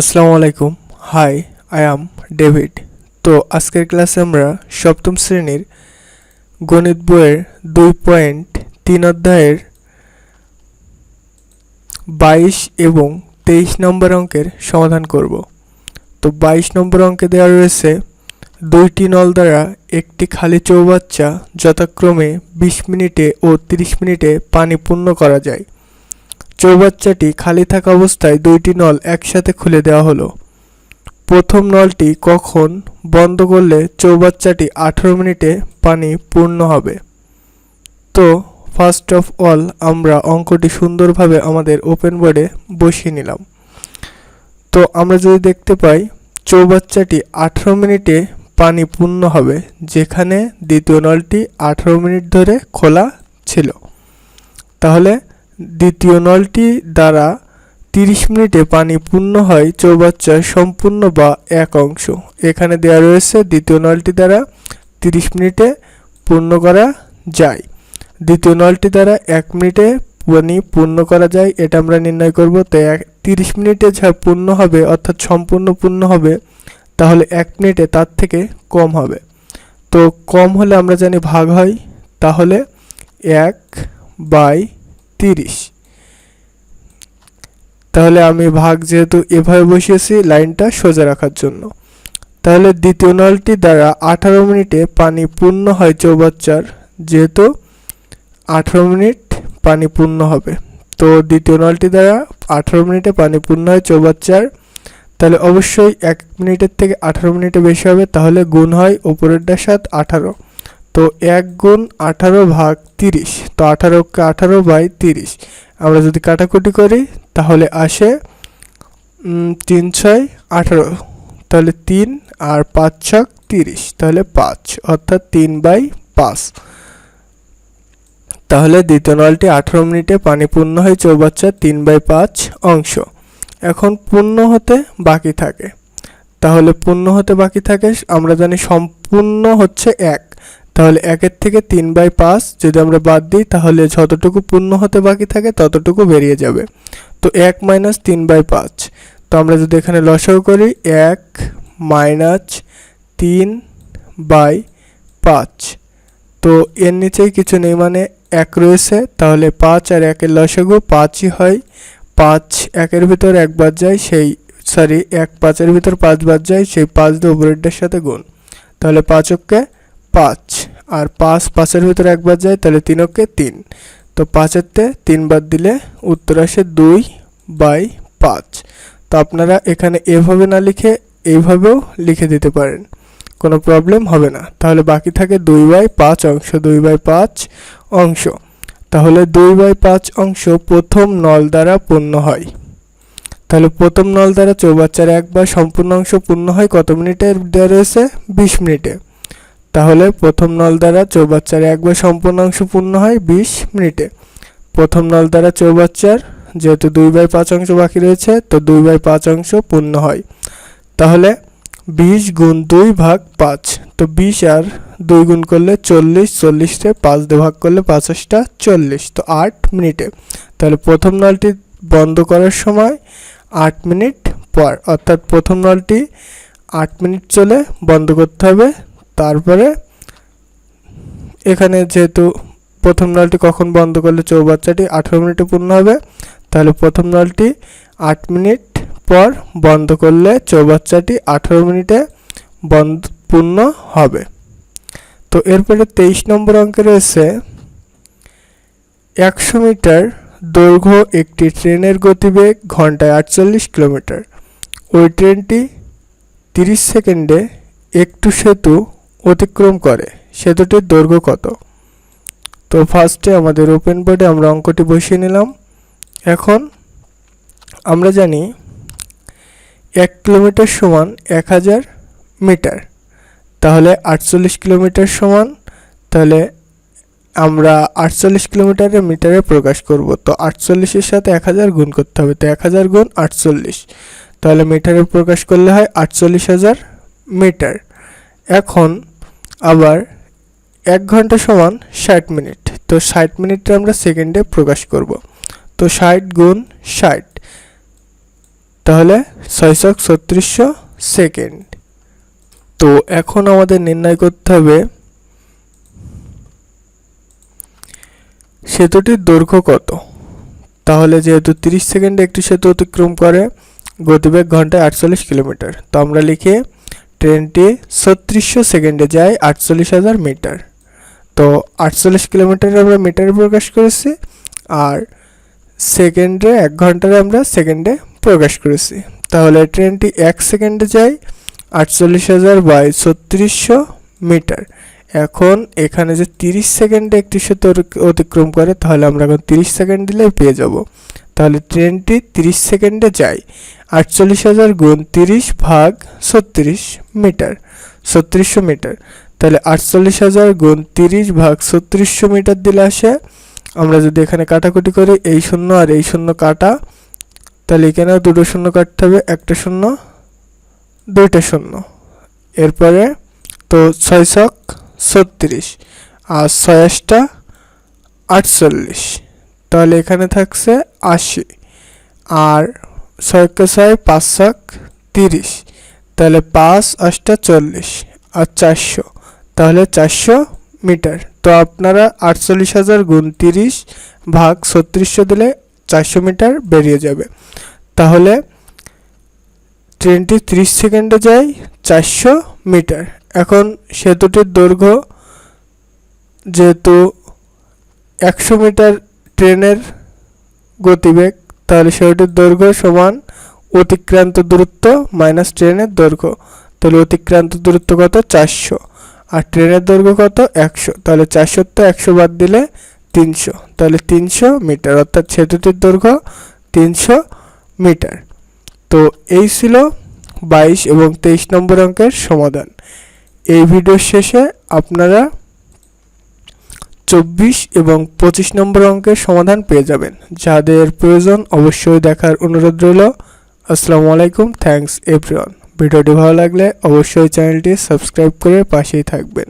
আসসালামু আলাইকুম। Hi I am David তো আজকের ক্লাসে আমরা সপ্তম শ্রেণির গণিত বইয়ের দুই পয়েন্ট তিন অধ্যায়ের বাইশ এবং তেইশ নম্বর অঙ্কের সমাধান করব। তো বাইশ নম্বর অঙ্কে দেওয়া রয়েছে, দুইটি নল দ্বারা একটি খালি চৌবাচ্চা যথাক্রমে বিশ মিনিটে ও তিরিশ মিনিটে পানি পূর্ণ করা যায়। চৌবাচ্চাটি খালি থাকা অবস্থায় দুইটি নল একসাথে খুলে দেওয়া হলো। প্রথম নলটি কখন বন্ধ করলে চৌবাচ্চাটি আঠারো মিনিটে পানি পূর্ণ হবে। তো ফার্স্ট অফ অল আমরা অঙ্কটি সুন্দরভাবে আমাদের ওপেন বোর্ডে বসিয়ে নিলাম। তো, আমরা যদি দেখতে পাই, চৌবাচ্চাটি আঠারো মিনিটে পানি পূর্ণ হবে, যেখানে দ্বিতীয় নলটি আঠারো মিনিট ধরে খোলা ছিল। তাহলে দ্বিতীয় নলটি দ্বারা তিরিশ মিনিটে পানি পূর্ণ হয় চৌবাচ্চার সম্পূর্ণ বা এক অংশ। এখানে দেওয়া রয়েছে দ্বিতীয় নলটি দ্বারা তিরিশ মিনিটে পূর্ণ করা যায়। দ্বিতীয় নলটি দ্বারা এক মিনিটে পানি পূর্ণ করা যায়, এটা আমরা নির্ণয় করব। তো এক তিরিশ মিনিটে যা পূর্ণ হবে, অর্থাৎ সম্পূর্ণ পূর্ণ হবে, তাহলে এক মিনিটে তার থেকে কম হবে। তো কম হলে আমরা জানি ভাগ হয়, তাহলে এক বাই তিরিশ। তাহলে আমি ভাগ যেহেতু এভাবে বসিয়েছি, লাইনটা সোজা রাখার জন্য। তাহলে দ্বিতীয় নলটি দ্বারা আঠারো মিনিটে পানি পূর্ণ হয় চৌবাচ্চার, যেহেতু আঠারো মিনিট পানি পূর্ণ হবে। তো দ্বিতীয় নলটি দ্বারা আঠারো মিনিটে পানি পূর্ণ হয় চৌবাচ্চার, তাহলে অবশ্যই এক মিনিটের থেকে আঠারো মিনিটে বেশি হবে, তাহলে গুণ হয় উপরেরটার সাথে আঠারো। তো এক গুণ আঠারো ভাগ তিরিশ। তো আঠারোকে আঠারো বাই তিরিশ। আমরা যদি কাটাকুটি করি, তাহলে আসে তিন ছয় আঠারো। তাহলে তিন আর পাঁচ ছক তিরিশ। তাহলে পাঁচ, অর্থাৎ তিন বাই পাঁচ। তাহলে দ্বিতীয় নলটি আঠারো মিনিটে পানি পূর্ণ হয় চৌবাচ্চার তিন বাই পাঁচ অংশ। এখন পূর্ণ হতে বাকি থাকে। তাহলে পূর্ণ হতে বাকি থাকে, আমরা জানি সম্পূর্ণ হচ্ছে এক। তাহলে একের থেকে তিন বাই পাঁচ যদি আমরা বাদ দিই, তাহলে যতটুকু পূর্ণ হতে বাকি থাকে, ততটুকু বেরিয়ে যাবে। তো এক মাইনাস তিন বাই পাঁচ। তো আমরা যদি এখানে লসাগু করি, এক মাইনাস তিন বাই পাঁচ। তো এর নিচেই কিছু নেই মানে এক রয়েছে। তাহলে পাঁচ আর একের লসাগু পাঁচই হয়। পাঁচ একের ভিতর এক বাদ যায়, সেই সরি এক পাঁচের ভিতর পাঁচ বাদ যায়, সেই পাঁচ দিয়ে উপরেরটার সাথে গুণ। তাহলে পাঁচককে পাঁচ। আর পাঁচ পাঁচের ভিতরে একবার যায়, তাহলে তিনকে তিন। তো পাঁচেরতে তিন বাদ দিলে উত্তর আসে দুই বাই পাঁচ। তো আপনারা এখানে এভাবে না লিখে এইভাবেও লিখে দিতে পারেন। কোনো প্রবলেম হবে না। তাহলে বাকি থাকে দুই বাই পাঁচ অংশ, দুই বাই পাঁচ অংশ। তাহলে দুই বাই পাঁচ অংশ প্রথম নল দ্বারা পূর্ণ হয়। তাহলে প্রথম নল দ্বারা চৌবাচ্চার একবার সম্পূর্ণ অংশ পূর্ণ হয় কত মিনিটে দেওয়া রয়েছে? বিশ মিনিটে। তাহলে প্রথম নল দ্বারা চৌবাচ্চার একবার সম্পূর্ণ অংশ পূর্ণ হয় বিশ মিনিটে। প্রথম নল দ্বারা চৌবাচ্চার যেহেতু দুই বাই পাঁচ অংশ বাকি রয়েছে, তো দুই বাই পাঁচ অংশ পূর্ণ হয়। তাহলে বিশ গুণ দুই ভাগ পাঁচ, তো বিশ আর দুই গুণ করলে চল্লিশ চল্লিশে পাঁচ দিয়ে ভাগ করলে পাঁচাশটা চল্লিশ, তো আট মিনিটে। তাহলে প্রথম নলটি বন্ধ করার সময় আট মিনিট পর, অর্থাৎ প্রথম নলটি আট মিনিট চলে বন্ধ করতে হবে তারপরে এখানে যেহেতু প্রথম নলটি কখন বন্ধ করলে চৌবাচ্চাটি আঠেরো মিনিটে পূর্ণ হবে, তাহলে প্রথম নলটি আট মিনিট পর বন্ধ করলে চৌবাচ্চাটি আঠেরো মিনিটে বন্ধ, পূর্ণ হবে। তো এরপরে তেইশ নম্বর অঙ্কে রয়েছে, একশো মিটার দৈর্ঘ্য একটি ট্রেনের গতিবেগ ঘন্টায় আটচল্লিশ কিলোমিটার। ওই ট্রেনটি তিরিশ সেকেন্ডে একটু সেতু অতিক্রম করে। সেতুটির দৈর্ঘ্য কত? তো ফার্স্টে আমাদের ওপেন বোর্ডে আমরা অঙ্কটি বসিয়ে নিলাম। এখন আমরা জানি এক কিলোমিটার সমান এক হাজার মিটার। তাহলে আটচল্লিশ কিলোমিটার সমান, তাহলে আমরা আটচল্লিশ কিলোমিটারে মিটারে প্রকাশ করব। তো আটচল্লিশের সাথে এক হাজার গুণ করতে হবে। তো এক হাজার গুণ আটচল্লিশ। তাহলে মিটারে প্রকাশ করলে হয় আটচল্লিশ হাজার মিটার। এখন আবার এক ঘণ্টা সমান ষাট মিনিট। তো ষাট মিনিটটা আমরা সেকেন্ডে প্রকাশ করব। তো ষাট গুণ ষাট, তাহলে ছয়শো ছত্রিশশো সেকেন্ড। তো এখন আমাদের নির্ণয় করতে হবে, সেতুটির দৈর্ঘ্য কত? তাহলে যেহেতু তিরিশ সেকেন্ডে একটি সেতু অতিক্রম করে, গতিবেগ ঘন্টায় আটচল্লিশ কিলোমিটার, তো আমরা লিখি ট্রেনটি ছত্রিশশো সেকেন্ডে যায় আটচল্লিশ হাজার মিটার। তো আটচল্লিশ কিলোমিটার আমরা মিটারে প্রকাশ করেছি আর সেকেন্ডে এক ঘন্টারে আমরা সেকেন্ডে প্রকাশ করেছি। তাহলে ট্রেনটি এক সেকেন্ডে যায় আটচল্লিশ হাজার বাই ছত্রিশশো মিটার। এখন এখানে যে তিরিশ সেকেন্ডে একটি সেতু অতিক- অতিক্রম করে, তাহলে আমরা এখন তিরিশ সেকেন্ড দিলেই পেয়ে যাব। তাহলে ট্রেনটি তিরিশ সেকেন্ডে যায়। আটচল্লিশ হাজার গুণ তিরিশ ভাগ ছত্রিশ মিটার, ছত্রিশশো মিটার। তাহলে আটচল্লিশ হাজার গুণ তিরিশ ভাগ ছত্রিশশো মিটার দিলে আসে, আমরা যদি এখানে কাটাকুটি করি, এই শূন্য আর এই শূন্য কাটা, তাহলে এখানে দুটো শূন্য কাটতে হবে, একটা শূন্য, দুইটা শূন্য। এরপরে তো ছয় ছক ছত্রিশ, আর ছয়াশটা আটচল্লিশ। তাহলে এখানে থাকছে আশি। আর ছয়কে ছয়, পাঁচ ছক তিরিশ। তাহলে পাঁচ আটটা চল্লিশ আর চারশো। তাহলে চারশো মিটার। তো আপনারা আটচল্লিশ হাজার গুণ তিরিশ ভাগ ছত্রিশশো দিলে চারশো মিটার বেরিয়ে যাবে। তাহলে ট্রেনটি ত্রিশ সেকেন্ডে যায় চারশো মিটার। এখন সেতুটির দৈর্ঘ্য যেহেতু একশো মিটার ট্রেনের গতিবেগ, তাহলে সেতুটির দৈর্ঘ্য সমান অতিক্রান্ত দূরত্ব মাইনাস ট্রেনের দৈর্ঘ্য। তাহলে অতিক্রান্ত দূরত্ব কত? চারশো। আর ট্রেনের দৈর্ঘ্য কত? একশো। তাহলে চারশো তো একশো বাদ দিলে তিনশো। তাহলে তিনশো মিটার, অর্থাৎ সেতুটির দৈর্ঘ্য তিনশো মিটার। তো এই ছিল বাইশ এবং তেইশ নম্বর অঙ্কের সমাধান। এই ভিডিওর শেষে আপনারা চব্বিশ এবং পঁচিশ নম্বর অঙ্কের সমাধান পেয়ে যাবেন। যাদের প্রয়োজন অবশ্যই দেখার অনুরোধ রইল। আসসালামু আলাইকুম থ্যাংকস এভরিওয়ান। ভিডিওটি ভালো লাগলে অবশ্যই চ্যানেলটি সাবস্ক্রাইব করে পাশেই থাকবেন।